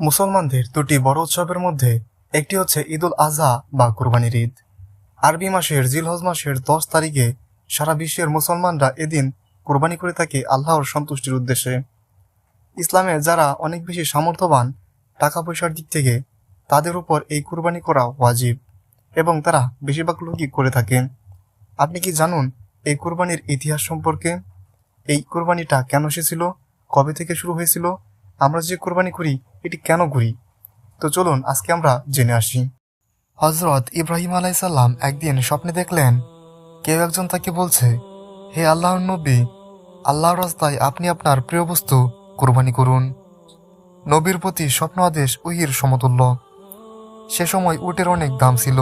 মুসলমানদের দুটি বড় উৎসবের মধ্যে একটি হচ্ছে ঈদুল আজহা বা কোরবানির ঈদ। আরবি মাসের জিলহজ মাসের দশ তারিখে সারা বিশ্বের মুসলমানরা এদিন কোরবানি করে থাকে আল্লাহর সন্তুষ্টির উদ্দেশ্যে। ইসলামে যারা অনেক বেশি সামর্থ্যবান টাকা পয়সার দিক থেকে, তাদের উপর এই কোরবানি করা ওয়াজিব এবং তারা বেশিরভাগ লোকই করে থাকে। আপনি কি জানুন এই কোরবানির ইতিহাস সম্পর্কে? এই কোরবানিটা কেন এসেছিল? কবে থেকে শুরু হয়েছিল? আমরা যে কোরবানি করি, এটি কেন করি? তো চলুন আজকে আমরা জেনে আসি। হজরত ইব্রাহিম আলাইসাল্লাম একদিন স্বপ্নে দেখলেন, কেউ একজন তাকে বলছে, হে আল্লাহর নবী, আল্লাহর রাস্তায় আপনি আপনার প্রিয় বস্তু কোরবানি করুন। নবীর প্রতি স্বপ্ন আদেশ উহির সমতুল্য। সে সময় উটের অনেক দাম ছিল।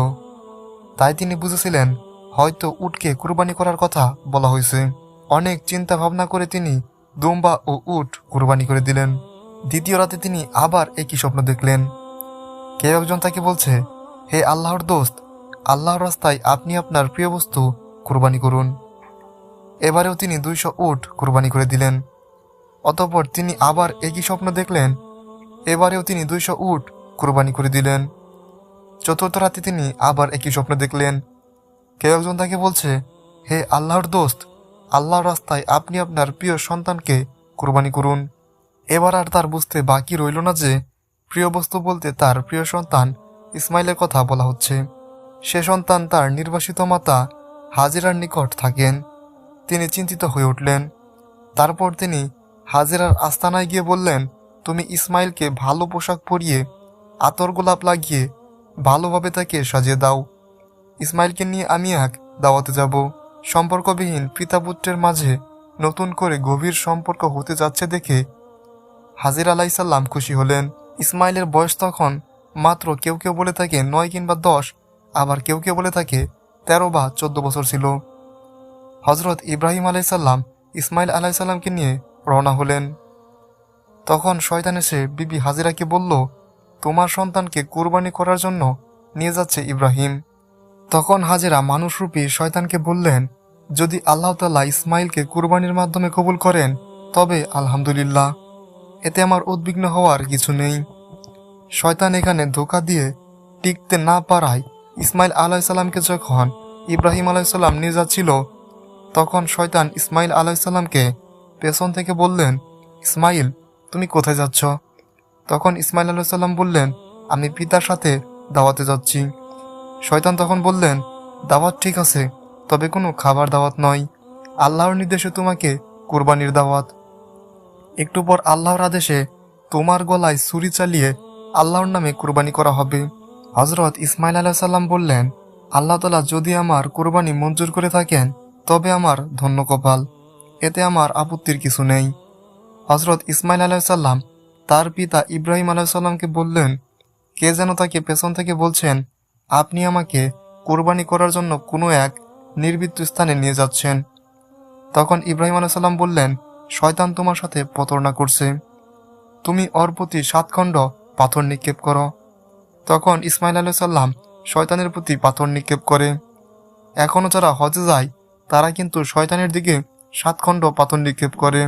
তাই তিনি বুঝেছিলেন, হয়তো উটকে কুরবানি করার কথা বলা হয়েছে। অনেক চিন্তা ভাবনা করে তিনি দুম্বা ও উট কুরবানি করে দিলেন। দ্বিতীয় রাতে তিনি আবার একই স্বপ্ন দেখলেন। কেউ একজন তাকে বলছে, হে আল্লাহর দোস্ত, আল্লাহর রাস্তায় আপনি আপনার প্রিয় বস্তু কুরবানি করুন। এবারেও তিনি দুইশো উট কুরবানি করে দিলেন। অতঃপর তিনি আবার একই স্বপ্ন দেখলেন, এবারেও তিনি দুইশো উট কুরবানি করে দিলেন। চতুর্থ রাতে তিনি আবার একই স্বপ্ন দেখলেন। কেউ একজন তাকে বলছে, হে আল্লাহর দোস্ত, আল্লাহর রাস্তায় আপনি আপনার প্রিয় সন্তানকে কোরবানি করুন। এবার আর তার বুঝতে বাকি রইল না যে, প্রিয় বস্তু বলতে তার প্রিয় সন্তান ইসমাইলের কথা বলা হচ্ছে। সে সন্তান তার নির্বাসিত মাতা হাজিরার নিকট থাকেন। তিনি চিন্তিত হয়ে উঠলেন। তারপর তিনি হাজিরার আস্তানায় গিয়ে বললেন, তুমি ইসমাইলকে ভালো পোশাক পরিয়ে, আতর গোলাপ লাগিয়ে, ভালোভাবে তাকে সাজিয়ে দাও। ইসমাইলকে নিয়ে আমি এক দাওয়াতে যাব। সম্পর্কবিহীন পিতা পুত্রের মাঝে নতুন করে গভীর সম্পর্ক হতে যাচ্ছে দেখে হাজির আলাইসাল্লাম খুশি হলেন। ইসমাইলের বয়স তখন মাত্র কেউ কেউ বলে থাকে নয় কিংবা দশ, আবার কেউ কেউ বলে থাকে তেরো বা চোদ্দ বছর ছিল। হজরত ইব্রাহিম আলাইসাল্লাম ইসমাইল আলাইসাল্লামকে নিয়ে রওনা হলেন। তখন শয়তান এসে, বিবি হাজিরাকে বলল, তোমার সন্তানকে কুরবানি করার জন্য নিয়ে যাচ্ছে ইব্রাহিম? তখন হাজেরা মানুষরূপী শয়তানকে বললেন, যদি আল্লাহ তাল্লাহ ইসমাইলকে কুরবানির মাধ্যমে কবুল করেন, তবে আলহামদুলিল্লাহ। এতে আমার উদ্বিগ্ন হওয়ার কিছু নেই। শয়তান এখানে ধোকা দিয়ে টিকতে না পারায় ইসমাইল আলাইসাল্লামকে যখন ইব্রাহিম আলাইসাল্লাম নিয়ে যাচ্ছিল, তখন শয়তান ইসমাইল আলাইসাল্লামকে পেছন থেকে বললেন, ইসমাইল, তুমি কোথায় যাচ্ছ? তখন ইসমাইল আলাইসাল্লাম বললেন, আমি পিতার সাথে দাওয়াতে যাচ্ছি। শয়তান তখন বললেন, দাওয়াত ঠিক আছে, তবে কোনো খাবার দাওয়াত নয়। আল্লাহর নির্দেশে তোমাকে কোরবানির দাওয়াত একটু পর আল্লাহর আদেশে তোমার গলায় ছুরি চালিয়ে আল্লাহর নামে কোরবানি করা হবে। হজরত ইসমাইল আলাহ সাল্লাম বললেন, আল্লাহ তালা যদি আমার কোরবানি মঞ্জুর করে থাকেন, তবে আমার ধন্য কপাল। এতে আমার আপত্তির কিছু নেই। হজরত ইসমাইল আলাইসাল্লাম তার পিতা ইব্রাহিম আলাইসাল্লামকে বললেন, কে যেন তাকে পেছন থেকে বলছেন, আপনি আমাকে কোরবানি করার জন্য কোনো এক নির্বৃত্ত স্থানে নিয়ে যাচ্ছেন। তখন ইব্রাহিম আলাইসাল্লাম বললেন শয়তান তোমার সাথে প্রতারণা করছে। তুমি ওর প্রতি সাতখণ্ড পাথর নিক্ষেপ করো। তখন ইসমাইল আলাইসাল্লাম শয়তানের প্রতি পাথর নিক্ষেপ করে। এখনও যারা হজে যায়, তারা কিন্তু শয়তানের দিকে সাতখণ্ড পাথর নিক্ষেপ করে।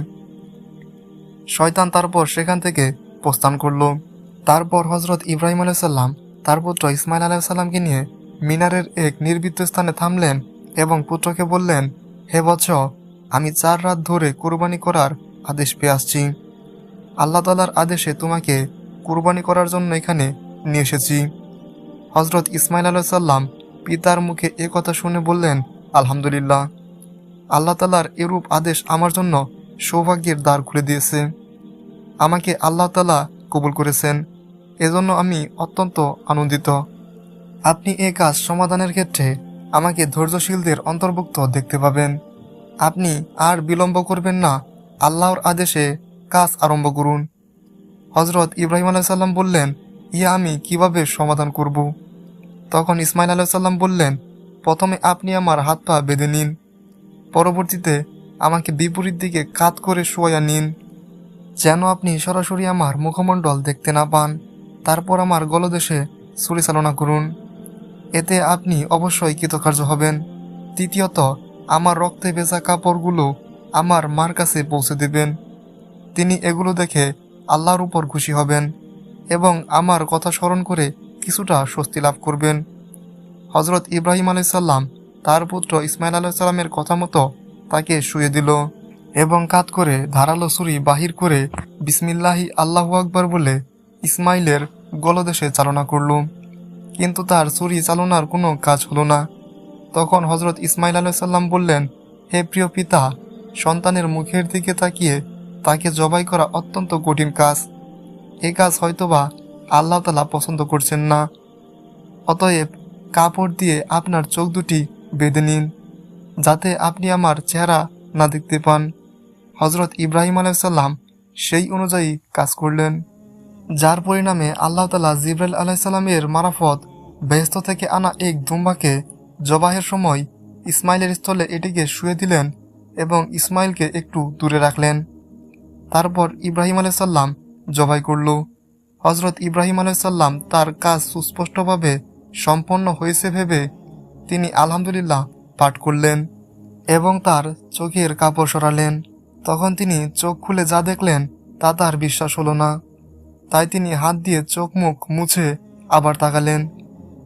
শয়তান তারপর সেখান থেকে প্রস্থান করল। তারপর হজরত ইব্রাহিম আলাইসাল্লাম তার পুত্র ইসমাইল আলাইসাল্লামকে নিয়ে মিনারের এক নির্বৃত্ত স্থানে থামলেন এবং পুত্রকে বললেন, হে বৎস আমি চার রাত ধরে কোরবানি করার আদেশ পেয়ে আসছি। আল্লাহ তালার আদেশে তোমাকে কুরবানি করার জন্য এখানে নিয়ে এসেছি। হজরত ইসমাইল আলাইসাল্লাম পিতার মুখে এ কথা শুনে বললেন, আলহামদুলিল্লাহ। আল্লাহ তালার এরূপ আদেশ আমার জন্য সৌভাগ্যের দ্বার খুলে দিয়েছে। আমাকে আল্লাহ তালা কবুল করেছেন। এজন্য আমি অত্যন্ত আনন্দিত। আপনি এ কাজ সমাধানের ক্ষেত্রে আমাকে ধৈর্যশীলদের অন্তর্ভুক্ত দেখতে পাবেন। আপনি আর বিলম্ব করবেন না। আল্লাহর আদেশে কাজ আরম্ভ করুন। হজরত ইব্রাহিম আলাইসাল্লাম বললেন, ইয়া আমি কীভাবে সমাধান করব? তখন ইসমাইল আলাইসাল্লাম বললেন, প্রথমে আপনি আমার হাত পা বেঁধে নিন। পরবর্তীতে আমাকে বিপরীত দিকে কাত করে শোয়া নিন। যেন আপনি সরাসরি আমার মুখমণ্ডল দেখতে না পান। তারপর আমার গলদেশে ছুরি চালনা করুন। এতে আপনি অবশ্যই কৃতকার্য হবেন। তৃতীয়ত আমার রক্তে ভেজা কাপড়গুলো আমার মার কাছে পৌঁছে দেবেন। তিনি এগুলো দেখে আল্লাহর উপর খুশি হবেন এবং আমার কথা স্মরণ করে কিছুটা স্বস্তি লাভ করবেন। হজরত ইব্রাহিম আলাইসাল্লাম তার পুত্র ইসমাইল আলাইসাল্লামের কথা মতো তাকে শুয়ে দিল এবং কাত করে ধারালো ছুরি বাহির করে বিসমিল্লাহি আল্লাহু আকবার বলে ইসমাইলের গলদেশে চালনা করল। কিন্তু তার ছুরি চালনার কোনো কাজ হলো না। তখন হজরত ইসমাইল আলাইসাল্লাম বললেন, হে প্রিয় পিতা, সন্তানের মুখের দিকে তাকিয়ে তাকে জবাই করা অত্যন্ত কঠিন কাজ। এ কাজ হয়তোবা আল্লাহ তালা পছন্দ করছেন না। অতএব কাপড় দিয়ে আপনার চোখ দুটি বেঁধে নিন, যাতে আপনি আমার চেহারা না দেখতে পান। হজরত ইব্রাহিম আলাইসাল্লাম সেই অনুযায়ী কাজ করলেন, যার পরিণামে আল্লাহ তালা জিব্রাইল আলাইসাল্লামের মারাফত ব্যস্ত থেকে আনা এক দুম্বাকে জবাহের সময় ইসমাইলের স্থলে এটিকে শুয়ে দিলেন এবং ইসমাইলকে একটু দূরে রাখলেন। তারপর ইব্রাহিম আলাইসাল্লাম জবাই করল। হজরত ইব্রাহিম আলাইসাল্লাম তার কাজ সুস্পষ্টভাবে সম্পন্ন হয়েছে ভেবে তিনি আলহামদুলিল্লাহ পাঠ করলেন এবং তার চোখের কাপড় সরালেন। তখন তিনি চোখ খুলে যা দেখলেন তা তার বিশ্বাস হলো না। তাই তিনি হাত দিয়ে চোখ মুখ মুছে আবার তাকালেন।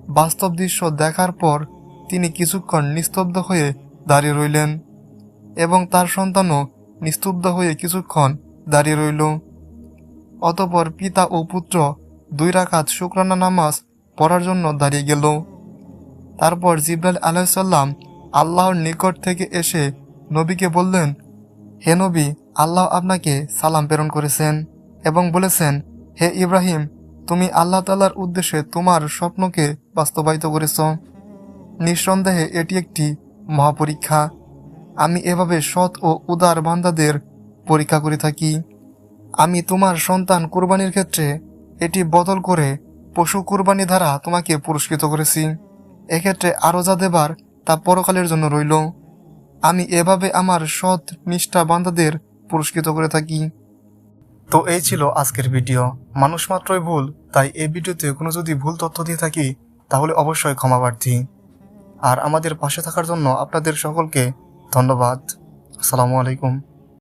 বাস্তব দৃশ্য দেখার পর তিনি কিছুক্ষণ নিস্তব্ধ হয়ে দাঁড়িয়ে রইলেন এবং তার সন্তানও নিস্তব্ধ হয়ে কিছুক্ষণ দাঁড়িয়ে রইল। অতপর পিতা ও পুত্র দুই রাকাত শুক্রানা নামাজ পড়ার জন্য দাঁড়িয়ে গেল। তারপর জিব্রাইল আলাইসাল্লাম আল্লাহর নিকট থেকে এসে নবীকে বললেন, হে নবী, আল্লাহ আপনাকে সালাম প্রেরণ করেছেন এবং বলেছেন, হে ইব্রাহিম, তুমি আল্লাহ তালার উদ্দেশ্যে তোমার স্বপ্নকে বাস্তবায়িত করেছ। নিঃসন্দেহে এটি একটি মহাপরীক্ষা। আমি এভাবে সৎ ও উদার বান্দাদের পরীক্ষা করে থাকি। আমি তোমার সন্তান কুরবানির ক্ষেত্রে এটি বদল করে পশু কুরবানি দ্বারা তোমাকে পুরস্কৃত করেছি। এক্ষেত্রে আরও যা দেবার তা পরকালের জন্য রইল। আমি এভাবে আমার সৎ, নিষ্ঠা বান্দাদের পুরস্কৃত করে থাকি। তো এই ছিল আজকের ভিডিও। মানুষ মাত্রই ভুল, তাই এই ভিডিওতে কোনো যদি ভুল তথ্য দিয়ে থাকি, তাহলে অবশ্যই ক্ষমা প্রার্থী। আর আমাদের পাশে থাকার জন্য আপনাদের সকলকে ধন্যবাদ। আসসালামু আলাইকুম।